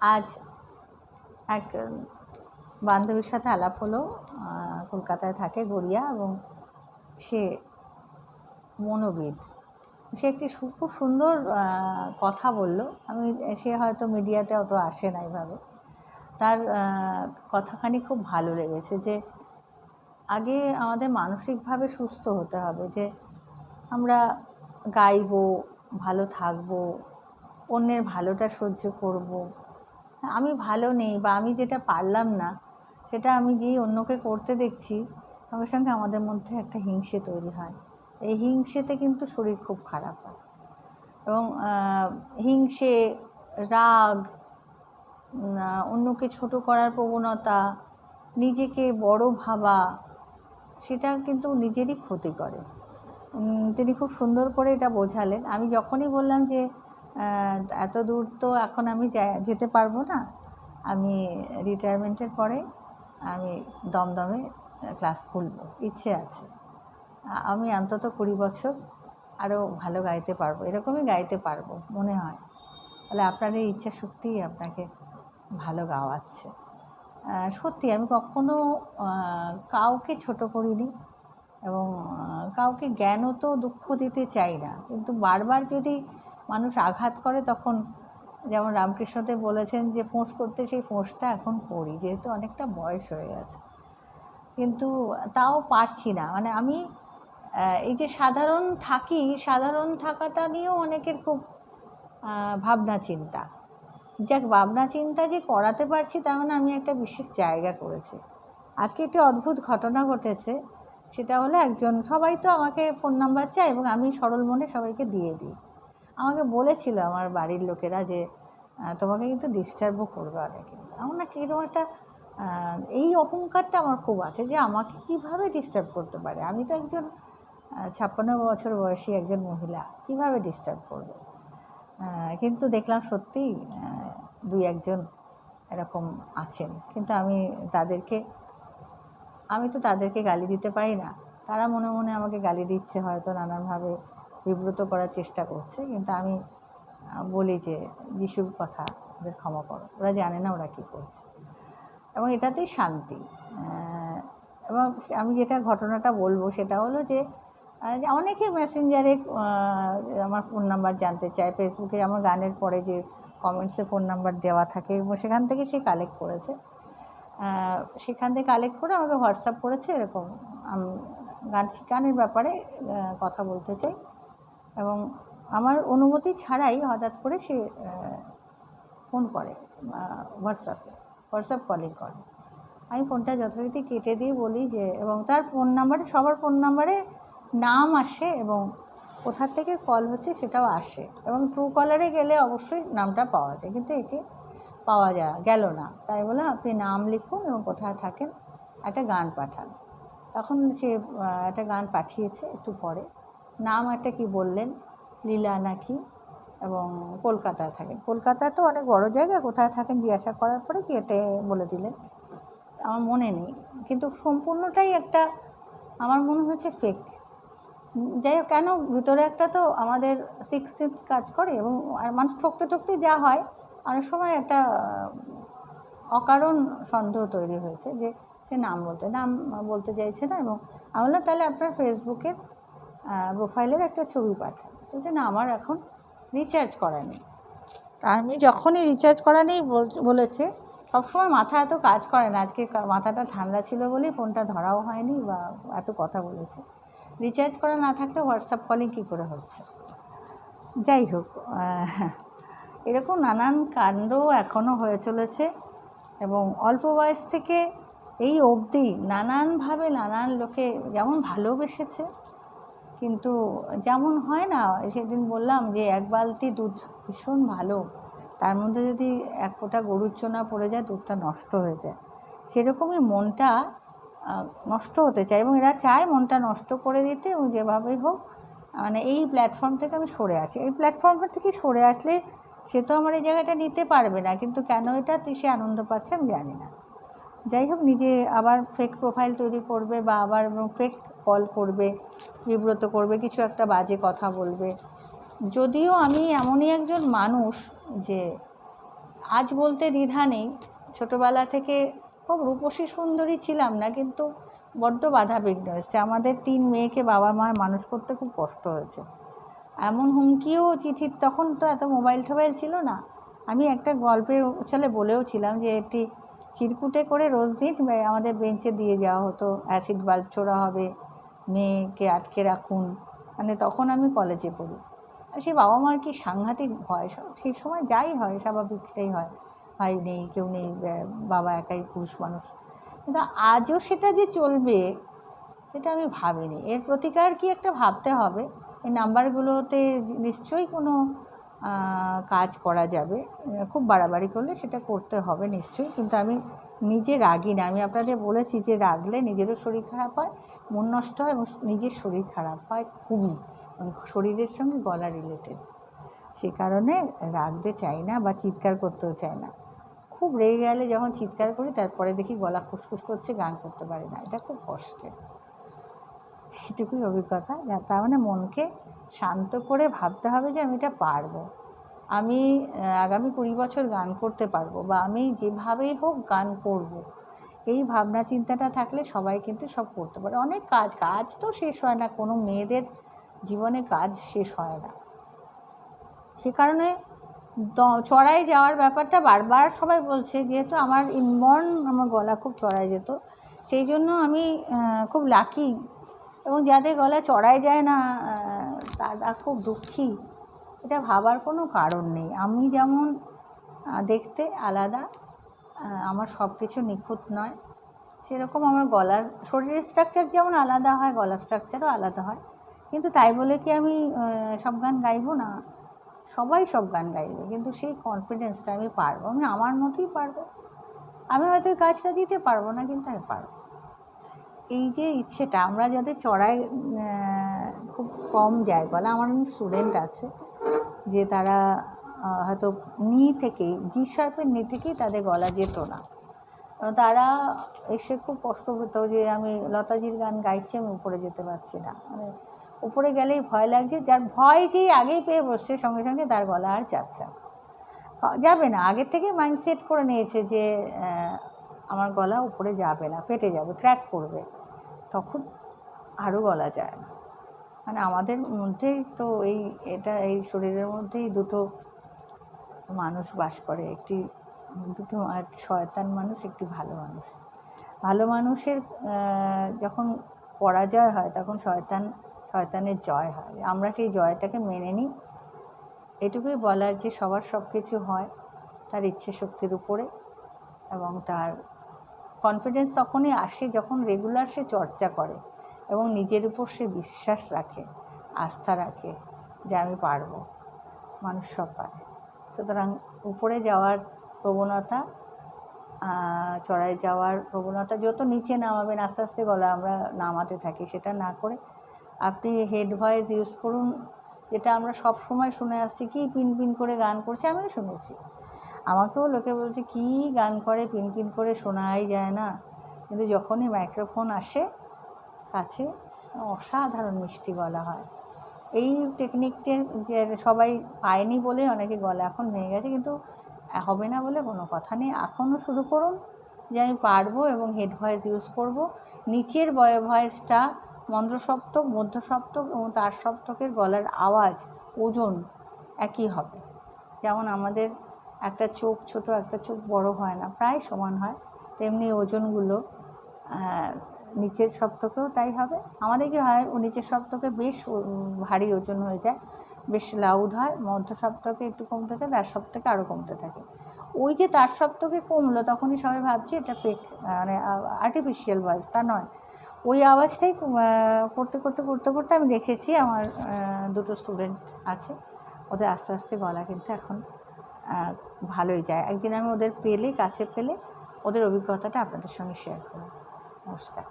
আজ এক বান্ধবীর সাথে আলাপ হলো কলকাতায় থাকে গড়িয়া এবং সে মনোবিদ। সে একটি খুব সুন্দর কথা বলল। আমি, সে হয়তো মিডিয়াতে অত আসে না এইভাবে তার কথাখানি খুব ভালো লেগেছে যে আগে আমাদের মানসিকভাবে সুস্থ হতে হবে, যে আমরা গাইবো, ভালো থাকব, অন্যের ভালোটা সহ্য করব। আমি ভালো নেই বা আমি যেটা পারলাম না, সেটা আমি যে অন্যকে করতে দেখছি, সঙ্গে সঙ্গে আমাদের মধ্যে একটা হিংসে তৈরি হয়। এই হিংসেতে কিন্তু শরীর খুব খারাপ হয়। এবং হিংসে, রাগ অন্যকে ছোট করার প্রবণতা, নিজেকে বড় ভাবা, সেটা কিন্তু নিজেরই ক্ষতি করে। তিনি খুব সুন্দর করে এটা বোঝালেন। আমি যখনই বললাম যে এত দূর তো এখন আমি যেতে পারব না। আমি রিটায়ারমেন্টের পরে আমি দমদমে ক্লাস খুলবো, ইচ্ছে আছে। আমি অন্তত কুড়ি বছর আরও ভালো গাইতে পারব, এরকমই গাইতে পারব, মনে হয়। তাহলে আপনার এই ইচ্ছা শক্তিই আপনাকে ভালো গাওয়াচ্ছে। সত্যি আমি কখনো কাউকে ছোট করিনি এবং কাউকে জ্ঞানও তো দুঃখ দিতে চাই না। কিন্তু বারবার যদি মানুষ আঘাত করে তখন যেমন রামকৃষ্ণদেব বলেছেন যে ফোঁস করতে সেই ফোঁসটা এখন করি, যেহেতু অনেকটা বয়স হয়ে গেছে। কিন্তু তাও পারছি না। মানে আমি এই যে সাধারণ থাকি, সাধারণ থাকাটা নিয়েও অনেকের খুব ভাবনা চিন্তা। যাক, ভাবনা চিন্তা যে করাতে পারছি তার মানে আমি একটা বিশেষ জায়গা করেছি। আজকে একটি অদ্ভুত ঘটনা ঘটেছে, সেটা হলো একজন, সবাই তো আমাকে ফোন নাম্বার চায় এবং আমি সরল মনে সবাইকে দিয়ে দিই। আমাকে বলেছিল আমার বাড়ির লোকেরা যে তোমাকে কিন্তু ডিস্টার্বও করবে অনেকে। আমার না কীরকম একটা এই অহংকারটা আমার খুব আছে যে আমাকে কীভাবে ডিস্টার্ব করতে পারে? আমি তো একজন ছাপ্পান্ন বছর বয়সী একজন মহিলা, কীভাবে ডিস্টার্ব করবে? কিন্তু দেখলাম সত্যি দুই একজন এরকম আছেন। কিন্তু আমি তাদেরকে, আমি তো তাদেরকে গালি দিতে পারি না। তারা মনে মনে আমাকে গালি দিচ্ছে হয়তো নানানভাবে। বিব্রত করার চেষ্টা করছে, কিন্তু আমি বলি যে যিশুর কথা ওদের ক্ষমা করো। ওরা জানে না ওরা কী করছে। এবং এটাতেই শান্তি। এবং আমি যেটা ঘটনাটা বলব সেটা হলো যে অনেকে মেসেঞ্জারে আমার ফোন নাম্বার জানতে চায়। ফেসবুকে আমার গানের পরে যে কমেন্টসে ফোন নাম্বার দেওয়া থাকে, এবং সেখান থেকে সে কালেক্ট করেছে। সেখান থেকে কালেক্ট করে আমাকে হোয়াটসঅ্যাপ করেছে, এরকম আমি গান, গানের ব্যাপারে কথা বলতে চাই। এবং আমার অনুমতি ছাড়াই হঠাৎ করে সে ফোন করে হোয়াটসঅ্যাপে হোয়াটসঅ্যাপ কলিং করে। আমি ফোনটা যথারীতি কেটে দিয়ে বলি যে, এবং তার ফোন নাম্বারে সবার ফোন নাম্বারে নাম আসে এবং কোথার থেকে কল হচ্ছে সেটাও আসে এবং ট্রু কলারে গেলে অবশ্যই নামটা পাওয়া যায়, কিন্তু একে পাওয়া যায় গেল না। তাই বলে আপনি নাম লিখুন এবং কোথায় থাকেন, একটা গান পাঠান। তখন সে একটা গান পাঠিয়েছে একটু পরে। নাম একটা কি বললেন? লীলা নাকি? এবং কলকাতায় থাকেন। কলকাতা তো অনেক বড় জায়গা, কোথায় থাকেন জিজ্ঞাসা করার পরে কেটে বলে দিলেন? আমার মনে নেই। কিন্তু সম্পূর্ণটাই একটা, আমার মনে হচ্ছে ফেক যাই হোক, কেন? ভিতরে একটা তো আমাদের সিক্স কাজ করে এবং আর মানুষ ঠকতে ঠকতে যা হয়, অনেক সময় একটা, অকারণ সন্দেহ তৈরি হয়েছে যে সে নাম বলতে নাম বলতে চাইছে না এবং, আমি বললাম, তাহলে আপনার ফেসবুকের প্রোফাইলের একটা ছবি পাঠান বলছে, না, আমার এখন রিচার্জ করা নেই। আমি যখনই রিচার্জ করা নেই বল- বলেছে, সবসময় মাথা এত কাজ করে না। আজকে মাথাটা ঠান্ডা ছিল বলেই ফোনটা ধরাও হয়নি বা এত কথা বলেছে। রিচার্জ করা না থাকলে হোয়াটসঅ্যাপ কলিং কী করে হচ্ছে? যাই হোক এরকম নানান কাণ্ড এখনও হয়ে চলেছে এবং অল্প বয়স থেকে এই অবধি নানানভাবে নানান লোকে যেমন ভালোবেসেছে কিন্তু যেমন হয় না, সেদিন বললাম যে এক বালতি দুধ ভীষণ ভালো। তার মধ্যে যদি এক ফোঁটা গরুর চোনা পড়ে যায়, দুধটা নষ্ট হয়ে যায়। সেরকমই মনটা নষ্ট হতে চায় এবং এরা চায় মনটা নষ্ট করে দিতে এবং যেভাবেই হোক মানে এই প্ল্যাটফর্ম থেকে আমি সরে আসি। এই প্ল্যাটফর্ম থেকে সরে আসলে সে তো আমার এই জায়গাটা নিতে পারবে না, কিন্তু কেন এটা সে আনন্দ পাচ্ছে আমি জানি না। যাই হোক, নিজে আবার ফেক প্রোফাইল তৈরি করবে বা আবার ফেক কল করবে, বিব্রত করবে, কিছু একটা বাজে কথা বলবে। যদিও আমি এমনই একজন মানুষ যে আজ বলতে দ্বিধা নেই, ছোটোবেলা থেকে খুব রূপসী সুন্দরী ছিলাম না, কিন্তু বড্ড বাধা বিঘ্ন এসছে। আমাদের তিন মেয়েকে বাবা মার মানুষ করতে খুব কষ্ট হয়েছে। এমন হুমকিও চিঠির, তখন তো এত মোবাইল টোবাইল ছিল না। আমি একটা গল্পের চলে বলেও ছিলাম যে একটি চিরকুটে করে রোজ দিন আমাদের বেঞ্চে দিয়ে যাওয়া হতো, অ্যাসিড বাল্ব ছোড়া হবে মেয়েকে আটকে রাখুন। মানে তখন আমি কলেজে পড়ি। আর সেই বাবা মার কি সাংঘাতিক ভয়? সেই সময় যাই হয়, স্বাভাবিকটাই হয়। ভাই নেই, কেউ নেই বাবা একাই পুরুষ মানুষ। কিন্তু আজও সেটা যে চলবে, সেটা আমি ভাবিনি। এর প্রতিকার কি একটা ভাবতে হবে? এই নাম্বারগুলোতে নিশ্চয়ই কোনো কাজ করা যাবে। খুব বাড়াবাড়ি করলে সেটা করতে হবে নিশ্চয়ই। কিন্তু আমি নিজে রাগি না। আমি আপনাদের বলেছি যে রাগলে নিজেরও শরীর খারাপ হয় মন নষ্ট হয় এবং নিজের শরীর খারাপ হয়, খুবই। শরীরের সঙ্গে গলা রিলেটেড সে কারণে রাখতে চাই না বা চিৎকার করতেও চাই না। খুব রেগে গেলে যখন চিৎকার করি, তারপরে দেখি গলা খুসখুস করছে, গান করতে পারি না। এটা খুব কষ্টের। এটুকুই অভিজ্ঞতা। যা, তার মানে মনকে শান্ত করে ভাবতে হবে যে আমি এটা পারব। আমি আগামী কুড়ি বছর গান করতে পারব বা আমি যেভাবেই হোক গান করব। এই ভাবনা চিন্তাটা থাকলে সবাই কিন্তু সব করতে পারে। অনেক কাজ কাজ তো শেষ হয় না। কোনো মেয়েদের জীবনে কাজ শেষ হয় না। সে কারণে চড়াই যাওয়ার ব্যাপারটা বারবার সবাই বলছে, যেহেতু আমার ইনবর্ন আমার গলা খুব চড়াই যেত, সেই জন্য আমি খুব লাকি এবং যাদের গলা চড়াই যায় না তারা খুব দুঃখী। এটা ভাবার কোনো কারণ নেই। আমি যেমন দেখতে আলাদা আমার সব কিছু নিখুঁত নয়। সেরকম আমার গলার শরীরের স্ট্রাকচার যেমন আলাদা হয়, গলার স্ট্রাকচারও আলাদা হয়। কিন্তু তাই বলে কি আমি সব গান গাইবো না? সবাই সব গান গাইবে, কিন্তু সেই কনফিডেন্সটা আমি পারব। আমি আমার মতোই পারব। আমি হয়তো এই কাজটা দিতে পারব না, কিন্তু আমি পারব। এই যে ইচ্ছেটা, আমরা যাদের চড়াই খুব কম যায় গলা আমার স্টুডেন্ট আছে, যে তারা হয়তো নি থেকেই, জি শার্পের নি থেকেই তাদের গলা যেত না। তারা এসে খুব কষ্ট হতো যে আমি লতাজির গান গাইছি, আমি উপরে যেতে পারছি না। মানে উপরে গেলেই ভয় লাগছে, যার ভয় যেই আগেই পেয়ে বসছে, সঙ্গে সঙ্গে তার গলা আর যাচ্ছে যাবে না, আগের থেকে মাইন্ডসেট করে নিয়েছে যে আমার গলা উপরে যাবে না, ফেটে যাবে ক্র্যাক করবে। তখন আরও গলা যায় না। মানে আমাদের মধ্যেই তো এই, এটা এই শরীরের মধ্যেই দুটো মানুষ বাস করে, একটি দুটো শয়তান মানুষ, একটি ভালো মানুষ। ভালো মানুষের যখন পরাজয় হয়, তখন শয়তান, শয়তানের জয় হয়। আমরা সেই জয়টাকে মেনে নিই। এটুকুই বলার যে সবার সব কিছু হয় তার ইচ্ছে শক্তির উপরে এবং তার কনফিডেন্স তখনই আসে যখন রেগুলার সে চর্চা করে এবং নিজের উপর সে বিশ্বাস রাখে, আস্থা রাখে যে আমি পারব। মানুষ সব পারে। সুতরাং উপরে যাওয়ার প্রবণতা চড়াই যাওয়ার প্রবণতা, যত নিচে নামাবেন, আস্তে আস্তে গলা আমরা নামাতে থাকি, সেটা না করে আপনি হেড ভয়েস ইউজ করুন। যেটা আমরা সব সময় শুনে আসছি, কি পিন পিন করে গান করছে, আমিও শুনেছি। আমাকেও লোকে বলছে, কি গান করে, পিন পিন করে শোনাই যায় না। কিন্তু যখনই মাইক্রোফোন আসে, কাছে, অসাধারণ মিষ্টি গলা হয়। এই টেকনিকটা যে সবাই পায়নি বলে অনেকে গলা এখন ভেঙে গেছে, কিন্তু হবে না বলে কোনো কথা নেই। এখনও শুরু করুন যে আমি পারব এবং হেড ভয়েস ইউজ করব। নিচের বয় ভয়েসটা মন্দ্র সপ্তক মধ্য এবং তার সপ্তকের গলার আওয়াজ, ওজন একই হবে। যেমন আমাদের একটা চোখ ছোট, একটা চোখ বড় হয় না, প্রায় সমান হয়। তেমনি ওজনগুলো নিচের সপ্তকেও তাই হবে। আমাদের কি হয়, ও নিচের সপ্তকে বেশ ভারী ওজন হয়ে যায়। বেশ লাউড হয়, মধ্য সপ্তকে একটু কমতে থাকে তার সপ্তকে আরও কমতে থাকে। ওই যে তার সপ্তকে কমলো, তখনই সবাই ভাবছে এটা ফেক মানে আর্টিফিশিয়াল ভয়েস তা নয়। ওই আওয়াজটাই করতে করতে করতে করতে আমি দেখেছি, আমার দুটো স্টুডেন্ট আছে। ওদের আস্তে আস্তে গলা কিন্তু এখন ভালোই যায়। একদিন আমি ওদের পেলে, কাছে পেলে, ওদের অভিজ্ঞতাটা আপনাদের সঙ্গে শেয়ার করব। নমস্কার।